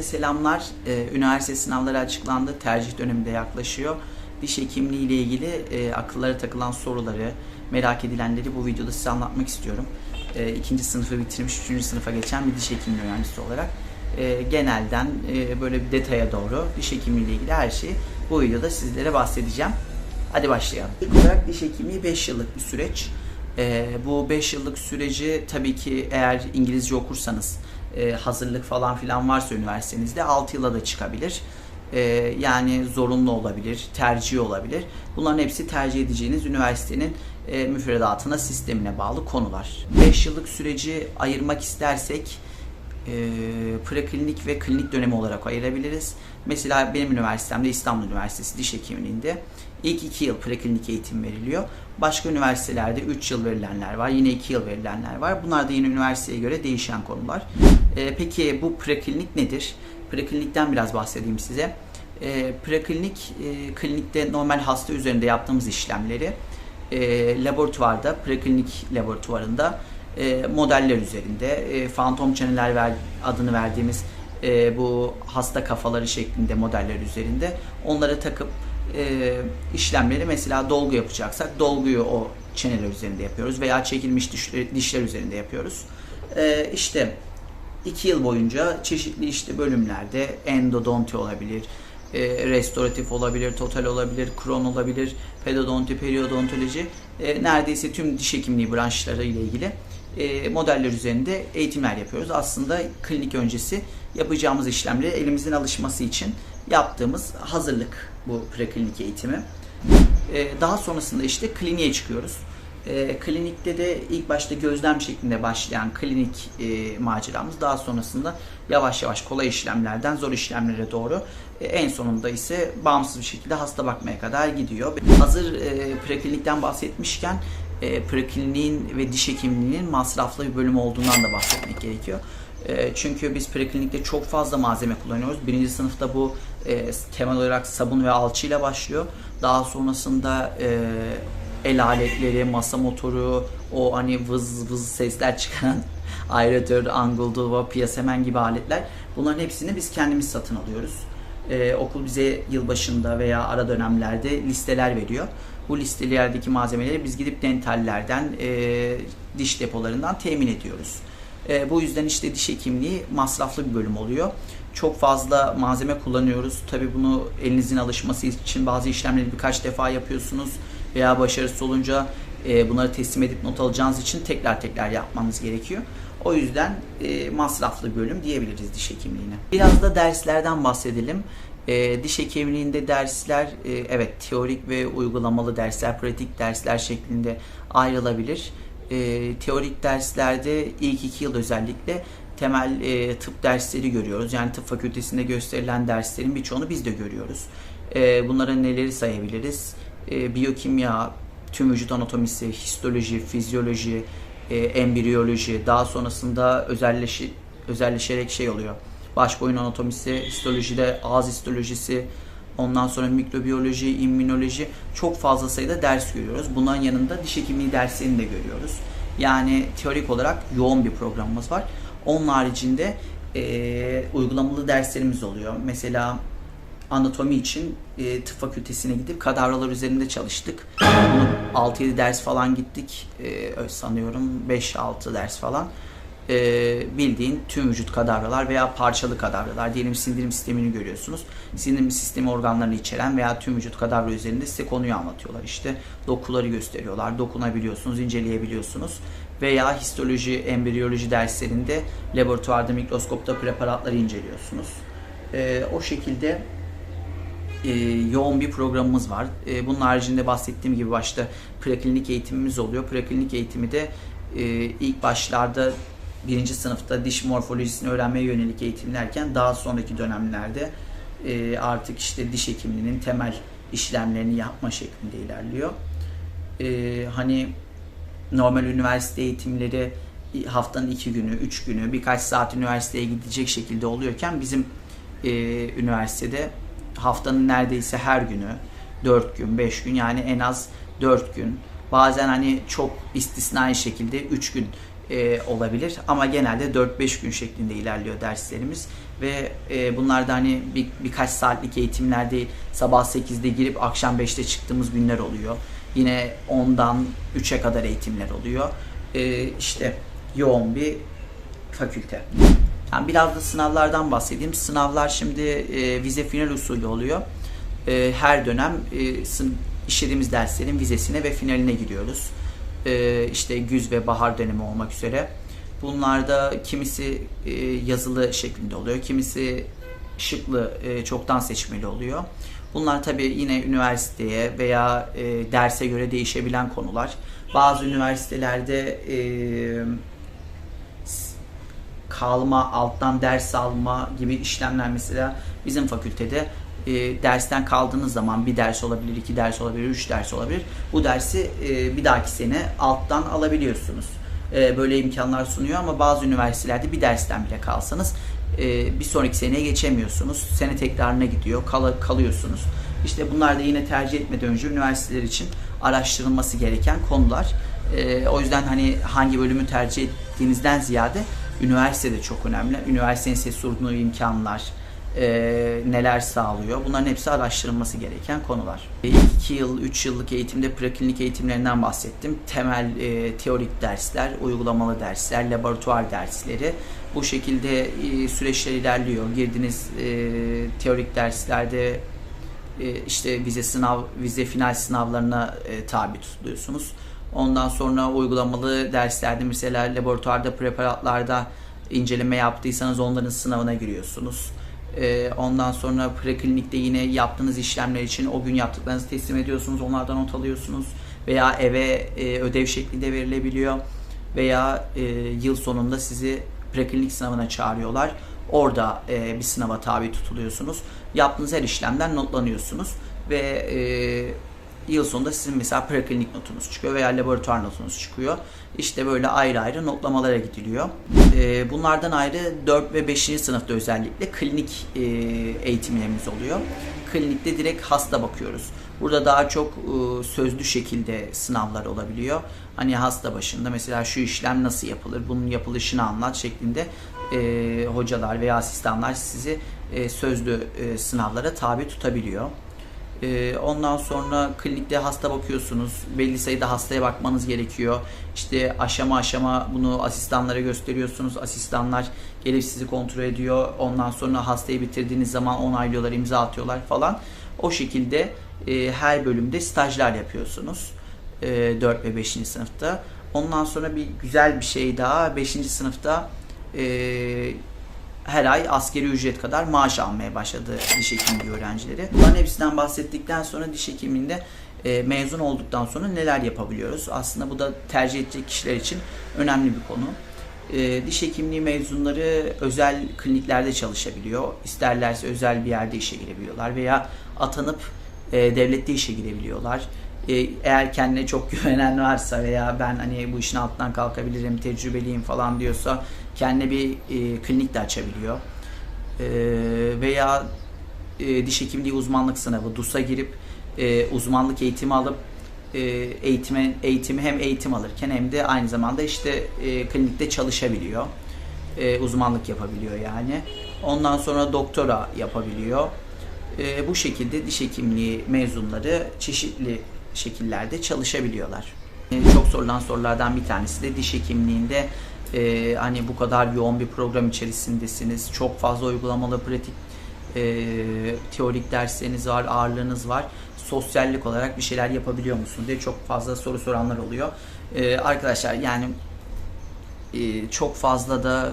Herkese selamlar. Ee, üniversite sınavları açıklandı. Tercih dönemi de yaklaşıyor. Diş hekimliği ile ilgili e, akıllara takılan soruları, merak edilenleri bu videoda size anlatmak istiyorum. E, ikinci sınıfı bitirmiş, üçüncü sınıfa geçen bir diş hekimliği öğrencisi olarak e, genelden e, böyle bir detaya doğru diş hekimliği ile ilgili her şeyi bu videoda sizlere bahsedeceğim. Hadi başlayalım. İlk olarak diş hekimliği 5 yıllık bir süreç. Bu 5 yıllık süreci tabii ki eğer İngilizce okursanız e, hazırlık falan filan varsa üniversitenizde 6 yıla da çıkabilir. E, yani zorunlu olabilir, tercih olabilir. Bunların hepsi tercih edeceğiniz üniversitenin e, müfredatına, sistemine bağlı konular. 5 yıllık süreci ayırmak istersek e, preklinik ve klinik dönemi olarak ayırabiliriz. Mesela benim üniversitemde İstanbul Üniversitesi Diş Hekimliği'nde ilk 2 yıl preklinik eğitim veriliyor. Başka üniversitelerde 3 yıl verilenler var, yine 2 yıl verilenler var. Bunlar da yine üniversiteye göre değişen konular. E, peki bu preklinik nedir? Preklinikten biraz bahsedeyim size. E, preklinik, e, klinikte normal hasta üzerinde yaptığımız işlemleri e, laboratuvarda, preklinik laboratuvarında e, modeller üzerinde, e, fantom çeneler ver, adını verdiğimiz e, bu hasta kafaları şeklinde modeller üzerinde onlara takıp e, işlemleri mesela dolgu yapacaksak dolguyu o çeneler üzerinde yapıyoruz veya çekilmiş dişler, dişler üzerinde yapıyoruz. E, işte iki yıl boyunca çeşitli işte bölümlerde endodonti olabilir, e, restoratif olabilir, total olabilir, kron olabilir, pedodonti, periodontoloji, e, neredeyse tüm diş hekimliği branşları ile ilgili e, modeller üzerinde eğitimler yapıyoruz. Aslında klinik öncesi yapacağımız işlemleri elimizin alışması için yaptığımız hazırlık bu preklinik eğitimi. E, daha sonrasında işte kliniğe çıkıyoruz. E, klinikte de ilk başta gözlem şeklinde başlayan klinik e, maceramız daha sonrasında yavaş yavaş kolay işlemlerden zor işlemlere doğru e, en sonunda ise bağımsız bir şekilde hasta bakmaya kadar gidiyor. Hazır e, preklinikten bahsetmişken e, prekliniğin ve diş hekimliğinin masraflı bir bölüm olduğundan da bahsetmek gerekiyor. E, çünkü biz preklinikte çok fazla malzeme kullanıyoruz. Birinci sınıfta bu e, temel olarak sabun ve alçıyla başlıyor. Daha sonrasında e, el aletleri, masa motoru, o hani vız vız sesler çıkaran aeratör, angle duva, piyasemen gibi aletler. Bunların hepsini biz kendimiz satın alıyoruz. Ee, okul bize yılbaşında veya ara dönemlerde listeler veriyor. Bu listelerdeki malzemeleri biz gidip dentallerden, e, diş depolarından temin ediyoruz. E, bu yüzden işte diş hekimliği masraflı bir bölüm oluyor. Çok fazla malzeme kullanıyoruz. Tabi bunu elinizin alışması için bazı işlemleri birkaç defa yapıyorsunuz veya başarısız olunca e, bunları teslim edip not alacağınız için tekrar tekrar yapmanız gerekiyor. O yüzden e, masraflı bölüm diyebiliriz diş hekimliğine. Biraz da derslerden bahsedelim. E, diş hekimliğinde dersler e, evet teorik ve uygulamalı dersler, pratik dersler şeklinde ayrılabilir. E, teorik derslerde ilk iki yıl özellikle temel e, tıp dersleri görüyoruz. Yani tıp fakültesinde gösterilen derslerin birçoğunu biz de görüyoruz. E, bunların neleri sayabiliriz? E, biyokimya, tüm vücut anatomisi, histoloji, fizyoloji, e, embriyoloji, daha sonrasında özelleşi, özelleşerek şey oluyor. Baş boyun anatomisi, histolojide ağız histolojisi, ondan sonra mikrobiyoloji, immünoloji çok fazla sayıda ders görüyoruz. Bunların yanında diş hekimliği derslerini de görüyoruz. Yani teorik olarak yoğun bir programımız var. Onun haricinde e, uygulamalı derslerimiz oluyor. Mesela anatomi için e, tıp fakültesine gidip kadavralar üzerinde çalıştık. Bunu 6-7 ders falan gittik. E, sanıyorum 5-6 ders falan. E, bildiğin tüm vücut kadavralar veya parçalı kadavralar. Diyelim sindirim sistemini görüyorsunuz. Sindirim sistemi organlarını içeren veya tüm vücut kadavra üzerinde size konuyu anlatıyorlar. İşte dokuları gösteriyorlar. Dokunabiliyorsunuz, inceleyebiliyorsunuz. Veya histoloji, embriyoloji derslerinde laboratuvarda mikroskopta preparatları inceliyorsunuz. E, o şekilde e, yoğun bir programımız var. E, bunun haricinde bahsettiğim gibi başta preklinik eğitimimiz oluyor. Preklinik eğitimi de e, ilk başlarda birinci sınıfta diş morfolojisini öğrenmeye yönelik eğitimlerken daha sonraki dönemlerde e, artık işte diş hekimliğinin temel işlemlerini yapma şeklinde ilerliyor. E, hani normal üniversite eğitimleri haftanın iki günü, üç günü, birkaç saat üniversiteye gidecek şekilde oluyorken bizim e, üniversitede haftanın neredeyse her günü 4 gün, 5 gün yani en az 4 gün. Bazen hani çok istisnai şekilde 3 gün e, olabilir ama genelde 4-5 gün şeklinde ilerliyor derslerimiz. ve e, bunlarda hani bir, birkaç saatlik eğitimler değil sabah 8'de girip akşam 5'te çıktığımız günler oluyor. Yine 10'dan 3'e kadar eğitimler oluyor. E, işte yoğun bir fakülte. Yani biraz da sınavlardan bahsedeyim. Sınavlar şimdi e, vize final usulü oluyor. E, her dönem e, işlediğimiz derslerin vizesine ve finaline giriyoruz. E, işte güz ve bahar dönemi olmak üzere. Bunlarda kimisi e, yazılı şeklinde oluyor, kimisi şıklı, e, çoktan seçmeli oluyor. Bunlar tabii yine üniversiteye veya e, derse göre değişebilen konular. Bazı üniversitelerde e, kalma, alttan ders alma gibi işlemler mesela bizim fakültede e, dersten kaldığınız zaman bir ders olabilir, iki ders olabilir, üç ders olabilir. Bu dersi e, bir dahaki sene alttan alabiliyorsunuz. E, böyle imkanlar sunuyor ama bazı üniversitelerde bir dersten bile kalsanız e, bir sonraki seneye geçemiyorsunuz. Sene tekrarına gidiyor, kal- kalıyorsunuz. İşte bunlar da yine tercih etmeden önce üniversiteler için araştırılması gereken konular. E, o yüzden hani hangi bölümü tercih ettiğinizden ziyade üniversite de çok önemli. Üniversitenin size sunduğu imkanlar, e, neler sağlıyor. Bunların hepsi araştırılması gereken konular. 2 yıl, 3 yıllık eğitimde preklinik eğitimlerinden bahsettim. Temel e, teorik dersler, uygulamalı dersler, laboratuvar dersleri. Bu şekilde e, süreçler ilerliyor. Girdiğiniz e, teorik derslerde e, işte vize sınav, vize final sınavlarına e, tabi tutuluyorsunuz. Ondan sonra uygulamalı derslerde mesela laboratuvarda preparatlarda inceleme yaptıysanız onların sınavına giriyorsunuz. Ee, ondan sonra preklinikte yine yaptığınız işlemler için o gün yaptıklarınızı teslim ediyorsunuz. Onlardan not alıyorsunuz. Veya eve e, ödev şeklinde verilebiliyor. Veya e, yıl sonunda sizi preklinik sınavına çağırıyorlar. Orada e, bir sınava tabi tutuluyorsunuz. Yaptığınız her işlemden notlanıyorsunuz. Ve yıl sonunda sizin mesela preklinik notunuz çıkıyor veya laboratuvar notunuz çıkıyor. İşte böyle ayrı ayrı notlamalara gidiliyor. Ee, bunlardan ayrı 4 ve 5. sınıfta özellikle klinik e, eğitimlerimiz oluyor. Klinikte direkt hasta bakıyoruz. Burada daha çok e, sözlü şekilde sınavlar olabiliyor. Hani hasta başında mesela şu işlem nasıl yapılır, bunun yapılışını anlat şeklinde e, hocalar veya asistanlar sizi sözlü sınavlara tabi tutabiliyor. Ee, Ondan sonra klinikte hasta bakıyorsunuz. Belli sayıda hastaya bakmanız gerekiyor. İşte aşama aşama bunu asistanlara gösteriyorsunuz. Asistanlar gelip sizi kontrol ediyor. Ondan sonra hastayı bitirdiğiniz zaman onaylıyorlar, imza atıyorlar falan. O şekilde e, her bölümde stajlar yapıyorsunuz. E, 4 ve 5. sınıfta. Ondan sonra bir güzel bir şey daha. 5. sınıfta e, her ay askeri ücret kadar maaş almaya başladı diş hekimliği öğrencileri. Bunların hepsinden bahsettikten sonra diş hekimliğinde e, mezun olduktan sonra neler yapabiliyoruz? Aslında bu da tercih edecek kişiler için önemli bir konu. E, diş hekimliği mezunları özel kliniklerde çalışabiliyor. İsterlerse özel bir yerde işe girebiliyorlar veya atanıp e, devlette işe girebiliyorlar. E, eğer kendine çok güvenen varsa veya ben hani bu işin altından kalkabilirim, tecrübeliyim falan diyorsa kendine bir e, klinik de açabiliyor. E, veya e, diş hekimliği uzmanlık sınavı DUS'a girip e, uzmanlık eğitimi alıp e, eğitime eğitimi hem eğitim alırken hem de aynı zamanda işte e, klinikte çalışabiliyor. E, uzmanlık yapabiliyor yani. Ondan sonra doktora yapabiliyor. E, bu şekilde diş hekimliği mezunları çeşitli şekillerde çalışabiliyorlar. E, çok sorulan sorulardan bir tanesi de diş hekimliğinde e, hani bu kadar yoğun bir program içerisindesiniz. Çok fazla uygulamalı pratik e, teorik dersleriniz var, ağırlığınız var. Sosyallik olarak bir şeyler yapabiliyor musunuz diye çok fazla soru soranlar oluyor. E, arkadaşlar yani e, çok fazla da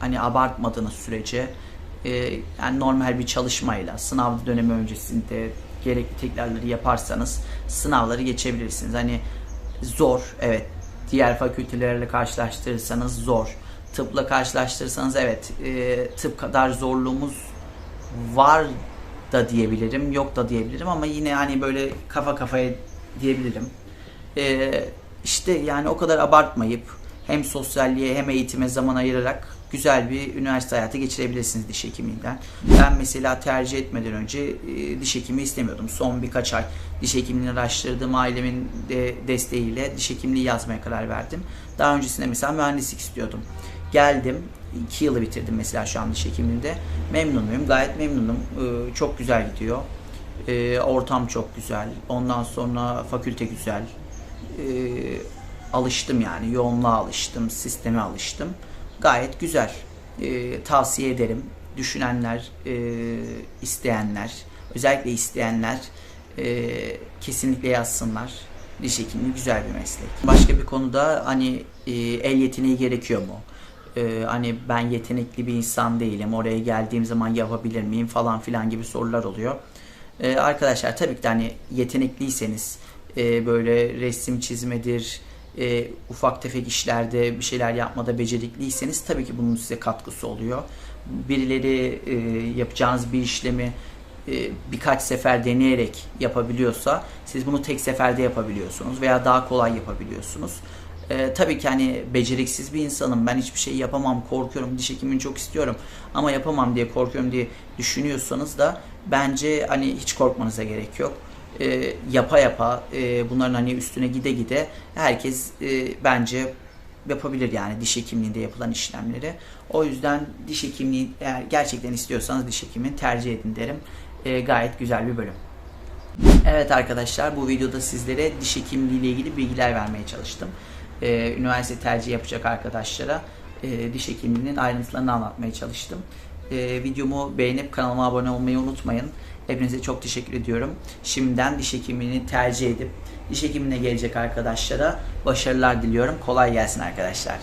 hani abartmadığınız sürece e, yani normal bir çalışmayla sınav dönemi öncesinde gerekli tekrarları yaparsanız sınavları geçebilirsiniz. Hani zor evet diğer fakültelerle karşılaştırırsanız zor. Tıpla karşılaştırırsanız evet e, tıp kadar zorluğumuz var da diyebilirim, yok da diyebilirim ama yine hani böyle kafa kafaya diyebilirim. E, işte yani o kadar abartmayıp hem sosyalliğe hem eğitime zaman ayırarak güzel bir üniversite hayatı geçirebilirsiniz diş hekimliğinden. Ben mesela tercih etmeden önce e, diş hekimi istemiyordum. Son birkaç ay diş hekimliğini araştırdım. Ailemin de desteğiyle diş hekimliği yazmaya karar verdim. Daha öncesinde mesela mühendislik istiyordum. Geldim, 2 yılı bitirdim mesela şu an diş hekimliğinde. Memnunum, gayet memnunum. Ee, çok güzel gidiyor. Ee, ortam çok güzel. Ondan sonra fakülte güzel. Alıştım yani. Yoğunluğa alıştım, sisteme alıştım. Gayet güzel. Ee, tavsiye ederim. Düşünenler, e, isteyenler, özellikle isteyenler e, kesinlikle yazsınlar. Diş hekimliği güzel bir meslek. Başka bir konuda hani e, el yeteneği gerekiyor mu? E, hani ben yetenekli bir insan değilim. Oraya geldiğim zaman yapabilir miyim falan filan gibi sorular oluyor. E, arkadaşlar tabii ki de hani yetenekliyseniz e, böyle resim çizmedir, e, ufak tefek işlerde bir şeyler yapmada becerikliyseniz tabii ki bunun size katkısı oluyor. Birileri e, yapacağınız bir işlemi e, birkaç sefer deneyerek yapabiliyorsa siz bunu tek seferde yapabiliyorsunuz veya daha kolay yapabiliyorsunuz. E, tabii ki hani beceriksiz bir insanım ben hiçbir şey yapamam korkuyorum diş hekimini çok istiyorum ama yapamam diye korkuyorum diye düşünüyorsanız da bence hani hiç korkmanıza gerek yok. E, yapa yapa e, bunların hani üstüne gide gide herkes e, bence yapabilir yani diş hekimliğinde yapılan işlemleri. O yüzden diş hekimliği eğer gerçekten istiyorsanız diş hekimliğini tercih edin derim. E, gayet güzel bir bölüm. Evet arkadaşlar bu videoda sizlere diş hekimliği ile ilgili bilgiler vermeye çalıştım. E, üniversite tercih yapacak arkadaşlara e, diş hekimliğinin ayrıntılarını anlatmaya çalıştım. E, videomu beğenip kanalıma abone olmayı unutmayın. Hepinize çok teşekkür ediyorum. Şimdiden diş hekimliğini tercih edip diş hekimine gelecek arkadaşlara başarılar diliyorum. Kolay gelsin arkadaşlar.